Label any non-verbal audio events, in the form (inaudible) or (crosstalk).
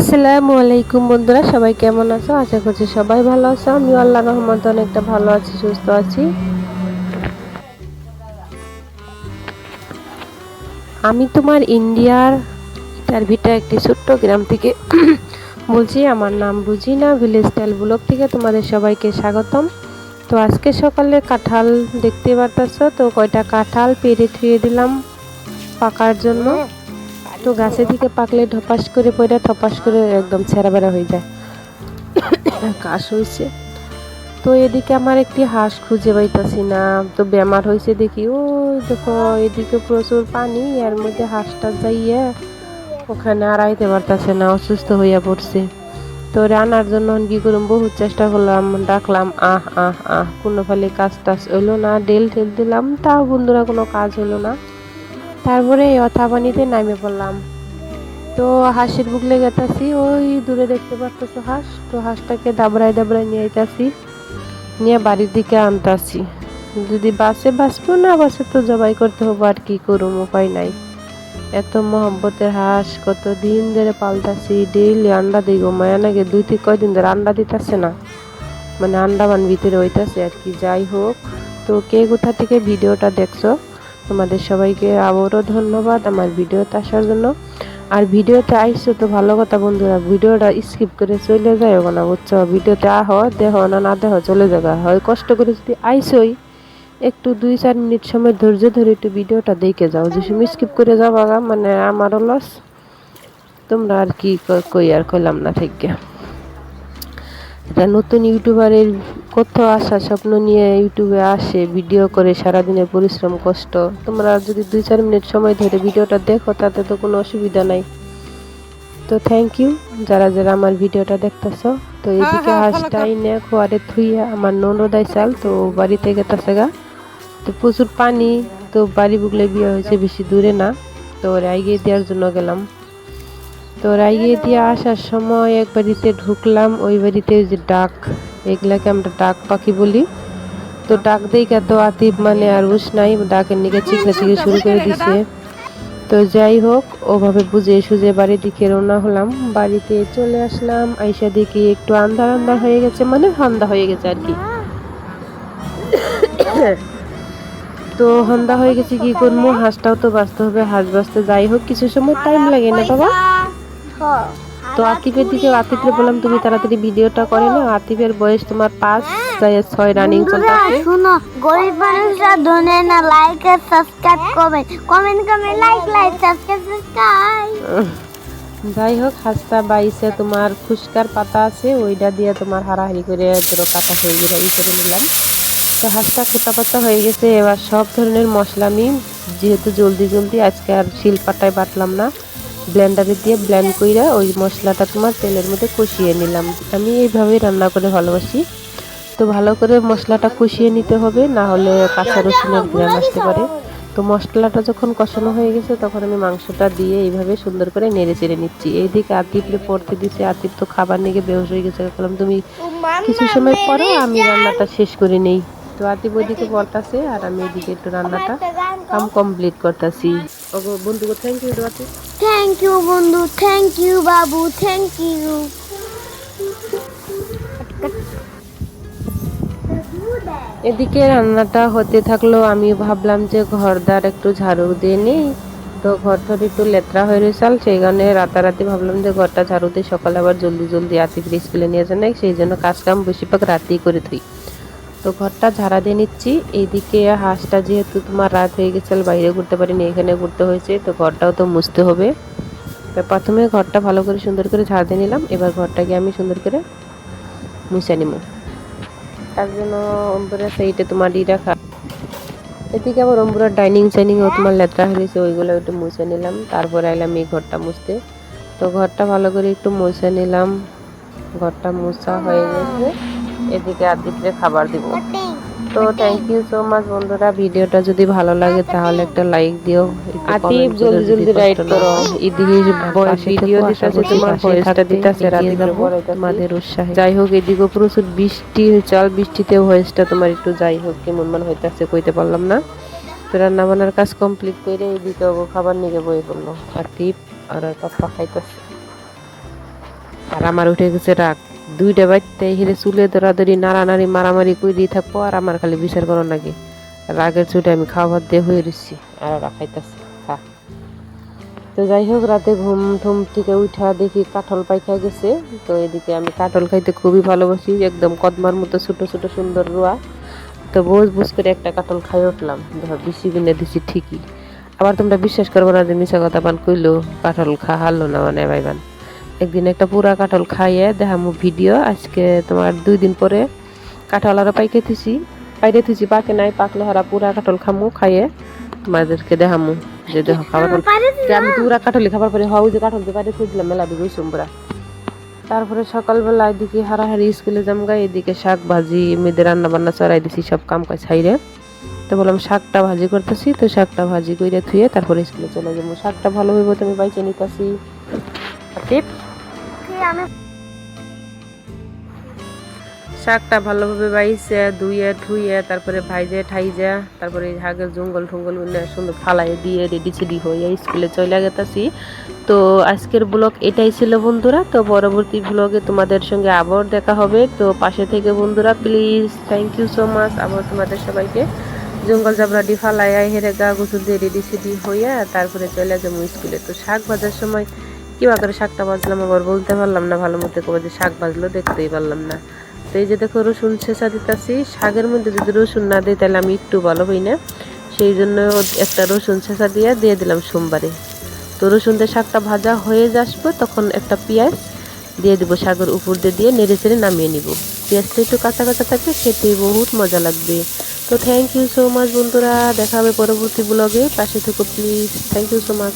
আসসালামু আলাইকুম বন্ধুরা, সবাই কেমন আছো? আশা করছি সবাই ভালো আছো। আমি আল্লাহ রহমত অনেকটা ভালো আছি, সুস্থ আছি। আমি তোমার ইন্ডিয়ার ইটারভিটা একটি ছোট্ট গ্রাম থেকে (clears throat) বলছি, আমার নাম বুঝি না ভিলেজ স্টাইল ব্লগ থেকে তোমাদের সবাইকে স্বাগতম। তো আজকে সকালে কাঁঠাল দেখতে পারতেছো, তো কয়টা কাঁঠাল পেরে থুয়ে দিলাম পাকার জন্য। তো গাছে থেকে পাকলে ধপাস করে পড়ে থপাস করে একদম ছেঁড়া বেড়া হয়ে যায়। কাশ হয়েছে তো এদিকে আমার একটি হাঁস খুঁজে পাইতাছি না, তো বেমার হয়েছে দেখি। ও দেখো, এদিকে প্রচুর পানি, এর মধ্যে হাঁসটা যাইয়া ওখানে আর আইতে পারতাছে না, অসুস্থ হইয়া পড়ছে। তো রান্নার জন্য কি করুম? বহুত চেষ্টা করলাম, ডাকলাম, আহ আহ আহ, কোনো ফলে কাজ টাজ হইল না ডেল ঠেল দিলাম। তাও বন্ধুরা কোনো কাজ হলো না। তারপরে এই অথা পানিতে নামে পড়লাম। তো হাঁসের বুকলে গেতাছি, ওই দূরে দেখতে পারতেছো হাঁস, তো হাঁসটাকে দাবড়ায় দাবড়ায় নিয়ে আইতাছি, নিয়ে বাড়ির দিকে আনতাছি। যদি বাসে বাঁচবো না বাসে তো জবাই করতে হব, আর কি করুম, উপায় নাই। এত মহব্বতের হাঁস, কত দিন ধরে পাল্টাছি ডেইলি আন্ডা দিই গো মায়া নাকি দুই থেকে কয়দিন ধরে আন্ডা দিতেছে না। মানে আন্ডা মান ভিতরে হইতাছে, আর কি। যাই হোক, তো কে কোথা থেকে ভিডিওটা দেখছ? তোমাদের সবাইকে আবারও ধন্যবাদ আমার ভিডিওতে আসার জন্য। আর ভিডিওতে আইসো তো ভালো কথা বন্ধুরা ভিডিওটা স্কিপ করে চলে যায় না বুঝছ? ভিডিওতে আহ দেহ না না দেহ চলে যাগা হয় কষ্ট করে যদি আইসোই একটু দুই চার মিনিট সময় ধৈর্য ধরে একটু ভিডিওটা দেখে যাও। যে তুমি স্কিপ করে যাবা গা, মানে আমারও লস তোমরা আর কি কই আর কইলাম না থেকে এটা নতুন ইউটিউবারের কত আশা স্বপ্ন নিয়ে ইউটিউবে আসে ভিডিও করে সারাদিনের পরিশ্রম কষ্ট। তোমরা যদি দুই চার মিনিট সময় ধরে ভিডিওটা দেখো তাতে তো কোনো অসুবিধা নাই। তো থ্যাংক ইউ যারা যারা আমার ভিডিওটা দেখতেছো। তো এদিকে হাঁসটা নে খোয়ারে থুইয়া আমার ননদাই চাল তো বাড়িতে গেতেছে গা। তো প্রচুর পানি তো বাড়ি বুকলে বিয়ে হয়েছে বেশি দূরে না। তো রাইগে দেওয়ার জন্য গেলাম। তো রাইগে দিয়ে আসার সময় এক বাড়িতে ঢুকলাম ওই বাড়িতে ওই যে ডাক। এগুলাকে আমরা ডাক পাখি বলি। তো ডাক দেখা তো আতিব মানে আর উস নাই ডাকের নিকে চিকা চিকে শুরু করে দিছে। তো যাই হোক, ওভাবে বুঝে সুঝে বাড়ির দিকে রওনা হলাম। বাড়িতে চলে আসলাম, আইসা দেখি একটু আন্ধার আন্ধার হয়ে গেছে মানে সন্ধ্যা হয়ে গেছে আর কি। তো সন্ধ্যা হয়ে গেছে কি করব হাঁসটাও তো বাঁচতে হবে, হাঁস বাঁচতে যাই হোক, কিছু সময় টাইম লাগে না বাবা। তো আতিফের দিকে আতিফের বললাম তুমি তাড়াতাড়ি ভিডিওটা করে না আতিফের বয়স তোমার পাঁচ ছয় রানিং চলতেছে শুনো গরিব মানুষরা ধনে না লাইক আর সাবস্ক্রাইব করবেন কমেন্ট করবেন লাইক লাইক সাবস্ক্রাইব সাবস্ক্রাইব যাই হোক হাঁসটা বাইসে তোমার খুশকার পাতা আছে ওইটা দিয়ে তোমার হারাহারি করে ধরো কাটা হয়ে গেলে ই করে নিলাম। তো হাঁসটা কোটা পাতা হয়ে গেছে এবার সব ধরনের মশলা আমি যেহেতু জলদি জলদি আজকে আর শিলপাটায় বাটলাম না। ব্লেন্ডারে দিয়ে ব্লেন্ড কইরা ওই মশলাটা তোমার তেলের মধ্যে কষিয়ে নিলাম। আমি এইভাবেই রান্না করে ভালোবাসি। তো ভালো করে মশলাটা কষিয়ে নিতে হবে, না হলে কাঁচা রসুনের গ্রাম আসতে পারে। তো মশলাটা যখন কষানো হয়ে গেছে, তখন আমি মাংসটা দিয়ে এইভাবে সুন্দর করে নেড়ে চেড়ে নিচ্ছি। এইদিকে আতিফলে পড়তে দিচ্ছে আতিফ তো খাবার নিয়ে বেহস হয়ে গেছে। বললাম, তুমি কিছু সময় পরে, আমি রান্নাটা শেষ করে নেই। তো আতিফ ওইদিকে পড়তাছে আর আমি এদিকে একটু রান্নাটা কাম কমপ্লিট করতেছি। ওগো বন্ধু thank you Atif thank you বন্ধু থ্যাংক ইউ বাবু থ্যাংক ইউ এদিকে রান্নাটা হতে থাকল, আমি ভাবলাম যে ঘরদার একটু ঝাড়ু দিয়ে নিই। তো ঘর ঘরটার একটু লেতরা হয়ে রয়েছাল সেই কারণে রাতারাতি ভাবলাম যে ঘরটা ঝাড়ু দিয়ে সকালে আবার জলদি জলদি আতিফ স্কুলে নিয়ে যান নাই সেই জন্য কাজ কাম বেশিরভাগ রাতেই করে থুই তো ঘরটা ঝাড়া দিয়ে নিচ্ছি। এইদিকে হাঁসটা যেহেতু তোমার রাত হয়ে গেছে বাইরে ঘুরতে পারিনি, এখানে ঘুরতে হয়েছে, তো ঘরটাও তো মুছতে হবে। প্রথমে ঘরটা ভালো করে সুন্দর করে ঝাড় দিয়ে নিলাম, এবার ঘরটাকে আমি সুন্দর করে মুছে নিব। তার জন্য অম্বুরা সাইডে তোমার ই রাখা। এদিকে আবার অম্বুরার ডাইনিং সাইনিংও তোমার লেত্রা হয়েছে ওইগুলো একটু মুছে নিলাম, তারপরে এলাম এই ঘরটা মুছতে। তো ঘরটা ভালো করে একটু মুছে নিলাম, ঘরটা মুছা হয়ে গেছে। এদিকে আদিপরে খাবার দিব। তো থ্যাংক ইউ সো মাচ বন্ধুরা ভিডিওটা যদি ভালো লাগে তাহলে একটা লাইক দিও আতিফ জলদি জলদি রাইট করো। এদিকে ভিডিও দিতেছে তোমার ভয়েসটা দিতেছে রাতে তোমাদের উৎসাহে। যাই হোক এদিকে প্রচুর বৃষ্টি চাল বৃষ্টিতে ভয়েসটা তোমার একটু যাই হোক কেমন মনে হইতাছে কইতে পারলাম না। তো রান্না বান্নার কাজ কমপ্লিট করে এদিকে ওগো খাবার নিয়ে বই পড়ল আতিফ আর পাপ্পা খাইতেছে। আর আমার উঠে গেছে রাগ। দুইটা বাড়তে হিরে চুলে ধরাধরি নাড়ানাড়ি, মারামারি করি থাকব, আর আমার খালি বিচার করো নাকি রাগের চুটে আমি খাওয়া ভাত দিয়ে হয়ে রইছি, আর ওরা খাইতেছে, খা। তো যাই হোক, রাতে ঘুম ঠুম থেকে উঠা দেখি কাঁঠাল পাইখা গেছে। তো এদিকে আমি কাঁঠাল খাইতে খুবই ভালোবাসি, একদম কদমার মতো ছোট ছোট সুন্দর রোয়া। তো বুঝ বুঝ করে একটা কাঁঠাল খাই উঠলাম দেখো বেশি কিনে দিছি ঠিকই। আবার তোমরা বিশ্বাস করব না যে মিশা কথা পান কইলো, কাঁঠাল খা, হারলো না মানে ভাইবান। একদিন একটা পুরা কাঁঠাল খাইয়ে দেখামু ভিডিও। আজকে তোমার দুই দিন পরে কাঁঠাল আরও পাইকে থুছি পাইরে থুছি পাকে নাই পাকলে হারা পুরা কাঁঠাল খামু খাইয়ে তোমাদেরকে দেখামু। যে দেখো খাবার আমি পুরা কাঁঠালি খাবার পরে হাউ যে কাঁঠাল পাইরে থুই মেলা বিগুই সুম্বরা তারপরে সকালবেলা এদিকে হারাহারি স্কুলে যামগা এদিকে শাক ভাজি মেয়েদের রান্না বান্না চড়াই দিছি সব কাম কাজ ছাইরে তো বললাম শাকটা ভাজি করতেছি তো শাকটা ভাজি কইরা থুয়ে তারপরে স্কুলে চলে যাব। শাকটা ভালো হইব তুমি বাইচে নিতেছি। আমি শাকটা ভালোভাবে বাইছে, ধুয়ে ঠুইয়ে তারপরে ভাইজে, ঠাইজা, তারপরে হাগের জঙ্গল টঙ্গল উন্নয় সুন্দর ফালাই দিয়ে রেডি সেডি হয়ে স্কুলে চলে গেতাছি। তো আজকের ব্লগ এটাই ছিল বন্ধুরা, তো পরবর্তী ব্লগে তোমাদের সঙ্গে আবার দেখা হবে। তো পাশে থেকে বন্ধুরা please thank you so much আবার তোমাদের সবাইকে জঙ্গল জাবরাডি ফালাইয়া হেরে গা গুছুল দিয়ে রেডি সেডি হইয়া তারপরে চলে যাব স্কুলে তো শাক ভাজার সময় কিবা করে শাকটা বাজলাম? আবার বলতে পারলাম না, ভালো মতো কবে যে শাক ভাজলো দেখতেই পারলাম না। তো এই যে দেখো, রসুন ছেঁচা দিতেছি। শাকের মধ্যে যদি রসুন না দিই, তাহলে আমি একটু ভালো হই না। সেই জন্য একটা রসুন ছেঁচা দিয়ে দিয়ে দিলাম সোমবারে। তো রসুন দিয়ে শাকটা ভাজা হয়ে আসব, তখন একটা পেঁয়াজ দিয়ে দেবো শাকের উপর দিয়ে দিয়ে নেড়ে চেড়ে নামিয়ে নিব। পেঁয়াজটা একটু কাঁচা কাঁচা থাকবে খেতে বহুত মজা লাগবে। তো থ্যাংক ইউ সো মাচ বন্ধুরা, দেখা হবে পরবর্তী ব্লগে পাশে থেকো please thank you so much